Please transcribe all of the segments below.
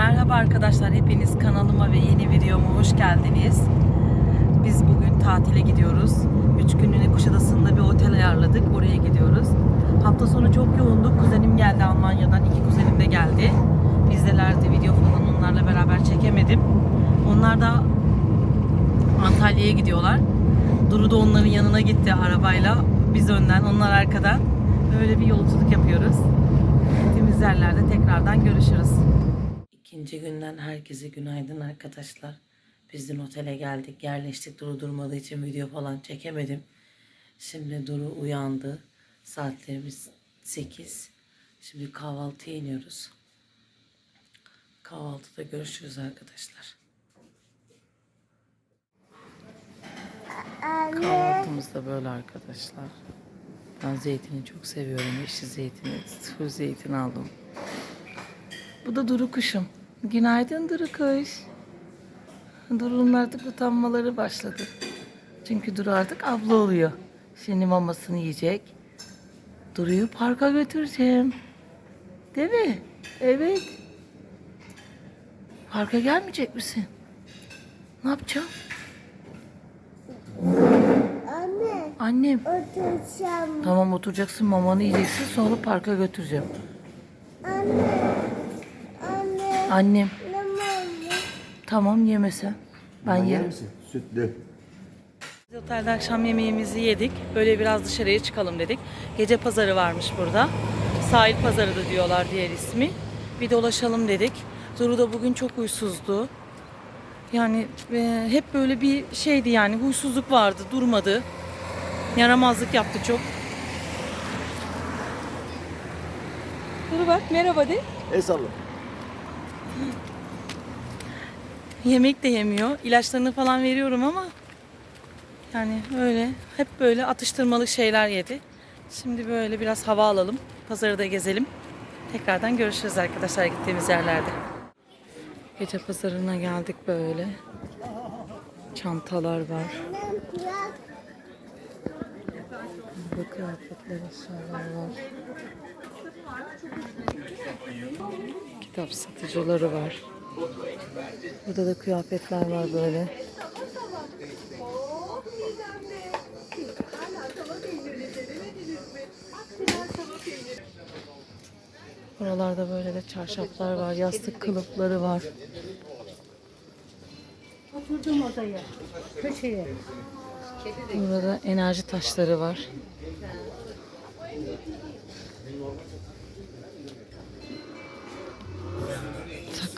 Merhaba arkadaşlar, hepiniz kanalıma ve yeni videoma hoş geldiniz. Biz bugün tatile gidiyoruz. 3 günlüğüne Kuşadası'nda bir otel ayarladık, oraya gidiyoruz. Hafta sonu çok yoğunduk, kuzenim geldi Almanya'dan, iki kuzenim de geldi. Bizdelerdi, video falan onlarla beraber çekemedim. Onlar da Antalya'ya gidiyorlar. Duru da onların yanına gitti arabayla. Biz önden, onlar arkadan. Böyle bir yolculuk yapıyoruz. Gittiğimiz yerlerde tekrardan görüşürüz. İkinci günden herkese günaydın arkadaşlar. Biz dün otele geldik, yerleştik. Duru durmadığı için video falan çekemedim. Şimdi Duru uyandı. Saatlerimiz 8. Şimdi kahvaltıya iniyoruz. Kahvaltıda görüşürüz arkadaşlar. Kahvaltımız da böyle arkadaşlar. Ben zeytini çok seviyorum. Yeşil zeytini, sıfır zeytin aldım. Bu da Duru kuşum. Günaydın Duru kuş. Duru'nun artık utanmaları başladı. Çünkü Duru artık abla oluyor. Şimdi mamasını yiyecek. Duru'yu parka götüreceğim. Değil mi? Evet. Parka gelmeyecek misin? Ne yapacağım? Anne Annem. oturacağım. Tamam oturacaksın mamanı yiyeceksin sonra parka götüreceğim. Anne. Anne. Annem. Tamam yemesen. Ben yerim. misin? Sütlü. Biz otelde akşam yemeğimizi yedik. Böyle biraz dışarıya çıkalım dedik. Gece pazarı varmış burada. Sahil pazarı da diyorlar diğer ismi. Bir dolaşalım dedik. Duru da bugün çok huysuzdu. Yani e, hep böyle bir şeydi yani huysuzluk vardı durmadı. Yaramazlık yaptı çok. Duru bak merhaba de. El salla. Yemek de yemiyor. İlaçlarını falan veriyorum ama yani öyle hep böyle atıştırmalık şeyler yedi. Şimdi böyle biraz hava alalım. Pazarı da gezelim. Tekrardan görüşürüz arkadaşlar gittiğimiz yerlerde. Gece pazarına geldik böyle. Çantalar var. Burada kıyafetler, eşyalar var. Kitap satıcıları var. Burada da kıyafetler var böyle. Buralarda böyle de çarşaflar var, yastık kılıfları var. Oturdum odaya, köşeye. Burada enerji taşları var.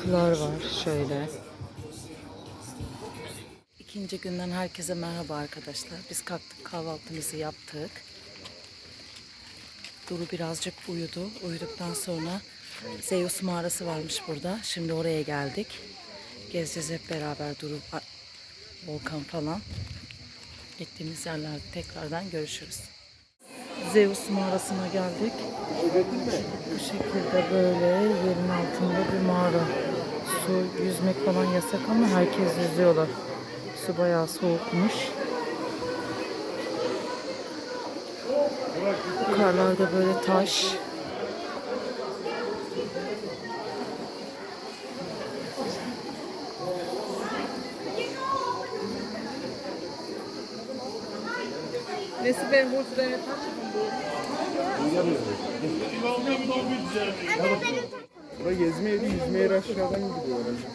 Takılar var şöyle. İkinci günden herkese merhaba arkadaşlar. Biz kalktık kahvaltımızı yaptık. Duru birazcık uyudu. Uyuduktan sonra Zeus mağarası varmış burada. Şimdi oraya geldik. Gezeceğiz hep beraber Duru, Volkan falan. Gittiğimiz yerlerde tekrardan görüşürüz. Zeus mağarasına geldik. Bu şekilde böyle yerin altında bir mağara. Su yüzmek falan yasak ama herkes yüzüyorlar. Su bayağı soğukmuş. Yukarılarda böyle taş. Bura gezme yeri, yüzme yeri aşağıdan gidiyor herhalde.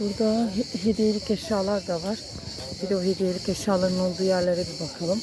Burada hediyelik eşyalar da var. Bir de o hediyelik eşyaların olduğu yerlere bir bakalım.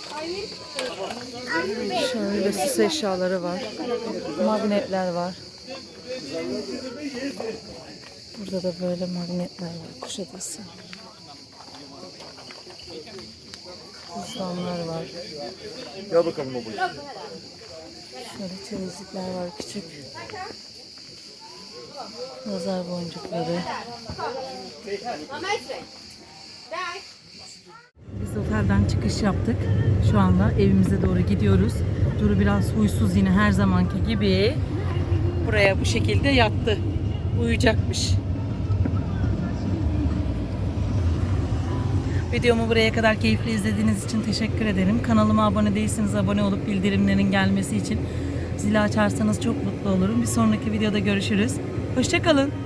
Şöyle süs eşyaları var. Magnetler var. Burada da böyle magnetler var. Kuşadası. Cüzdanlar var. Gel bakalım babacığım. Şöyle çeyizlikler var küçük. Nazar boncukları. Biz otelden çıkış yaptık. Şu anda evimize doğru gidiyoruz. Duru biraz huysuz yine her zamanki gibi. Buraya bu şekilde yattı. Uyuyacakmış. Videomu buraya kadar keyifli izlediğiniz için teşekkür ederim. Kanalıma abone değilseniz abone olup bildirimlerin gelmesi için zili açarsanız çok mutlu olurum. Bir sonraki videoda görüşürüz. Hoşçakalın.